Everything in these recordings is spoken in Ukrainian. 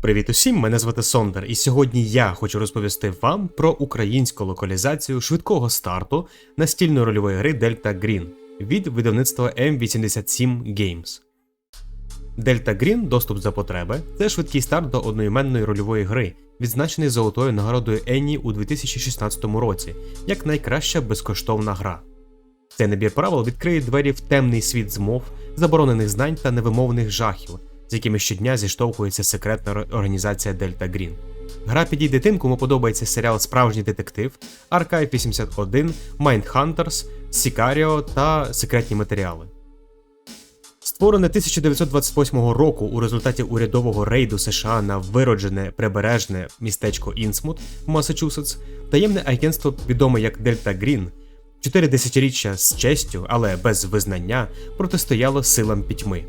Привіт усім, мене звати Сондер, і сьогодні я хочу розповісти вам про українську локалізацію швидкого старту настільної рольової гри Delta Green від видавництва M87 Games. Delta Green доступ за потреби це швидкий старт до одноіменної рольової гри, відзначений золотою нагородою Енні у 2016 році як найкраща безкоштовна гра. Цей набір правил відкриє двері в темний світ змов, заборонених знань та невимовних жахів, з якими щодня зіштовхується секретна організація Delta Green. Гра підійде тим, кому подобається серіал Справжній детектив, Archive 81, Mindhunters, Sicario та секретні матеріали. Створене 1928 року у результаті урядового рейду США на вироджене прибережне містечко Інсмут, Масачусетс, таємне агентство, відоме як Дельта Грін, чотири десятиріччя з честю, але без визнання, протистояло силам пітьми.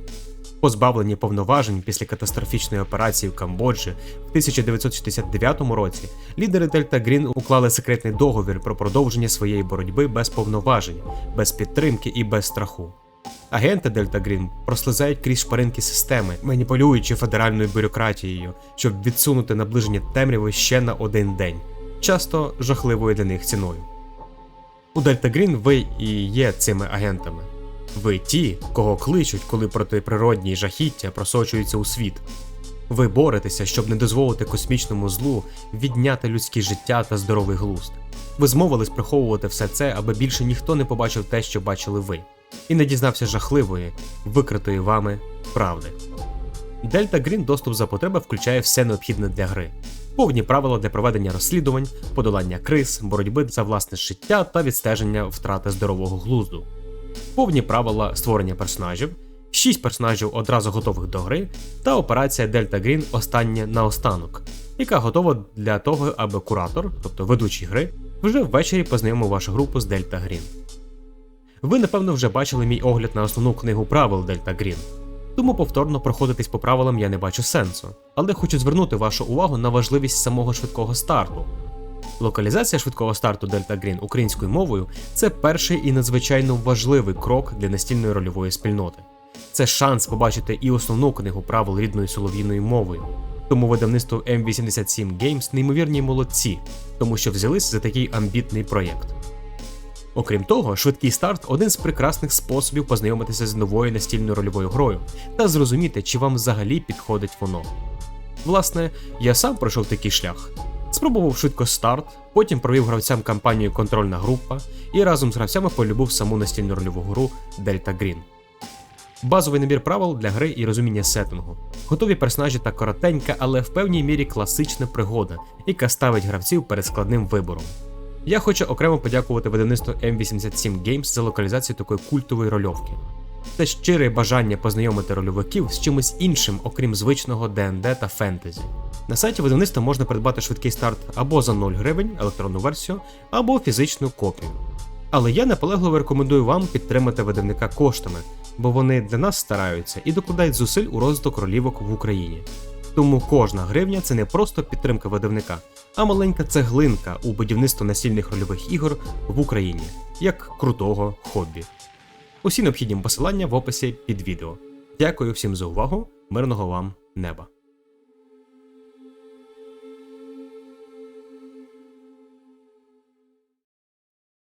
Позбавлені повноважень після катастрофічної операції в Камбоджі в 1969 році, лідери Дельта Грін уклали секретний договір про продовження своєї боротьби без повноважень, без підтримки і без страху. Агенти Дельта Грін прослизають крізь шпаринки системи, маніпулюючи федеральною бюрократією, щоб відсунути наближення темряви ще на один день, часто жахливою для них ціною. У Дельта Грін ви і є цими агентами. Ви ті, кого кличуть, коли протиприродні жахіття просочуються у світ. Ви боретеся, щоб не дозволити космічному злу відняти людське життя та здоровий глузд. Ви змовились приховувати все це, аби більше ніхто не побачив те, що бачили ви, і не дізнався жахливої, викритої вами правди. Дельта Грін доступ за потреби включає все необхідне для гри. Повні правила для проведення розслідувань, подолання криз, боротьби за власне життя та відстеження втрати здорового глузду. Повні правила створення персонажів, 6 персонажів одразу готових до гри, та операція Дельта Грін остання наостанок, яка готова для того, аби куратор, тобто ведучий гри, вже ввечері познайомив вашу групу з Дельта Грін. Ви, напевно, вже бачили мій огляд на основну книгу правил Дельта Грін, тому повторно проходитись по правилам я не бачу сенсу, але хочу звернути вашу увагу на важливість самого швидкого старту. Локалізація швидкого старту Delta Green українською мовою це перший і надзвичайно важливий крок для настільної рольової спільноти. Це шанс побачити і основну книгу правил рідною солов'їною мовою. Тому видавництво M87 Games неймовірні молодці, тому що взялись за такий амбітний проєкт. Окрім того, швидкий старт один з прекрасних способів познайомитися з новою настільною рольовою грою та зрозуміти, чи вам взагалі підходить воно. Власне, я сам пройшов такий шлях. Спробував швидко старт, потім провів гравцям кампанію Контрольна група і разом з гравцями полюбив саму настільну рольову гру Delta Green. Базовий набір правил для гри і розуміння сеттингу, готові персонажі та коротенька, але в певній мірі класична пригода, яка ставить гравців перед складним вибором. Я хочу окремо подякувати видавництву M87 Games за локалізацію такої культової рольовки. Це щире бажання познайомити рольовиків з чимось іншим, окрім звичного ДНД та фентезі. На сайті видавництва можна придбати швидкий старт або за 0 гривень електронну версію, або фізичну копію. Але я наполегливо рекомендую вам підтримати видавника коштами, бо вони для нас стараються і докладають зусиль у розвиток ролівок в Україні. Тому кожна гривня це не просто підтримка видавника, а маленька цеглинка у будівництво настільних рольових ігор в Україні, як крутого хобі. Усі необхідні посилання в описі під відео. Дякую всім за увагу, мирного вам неба!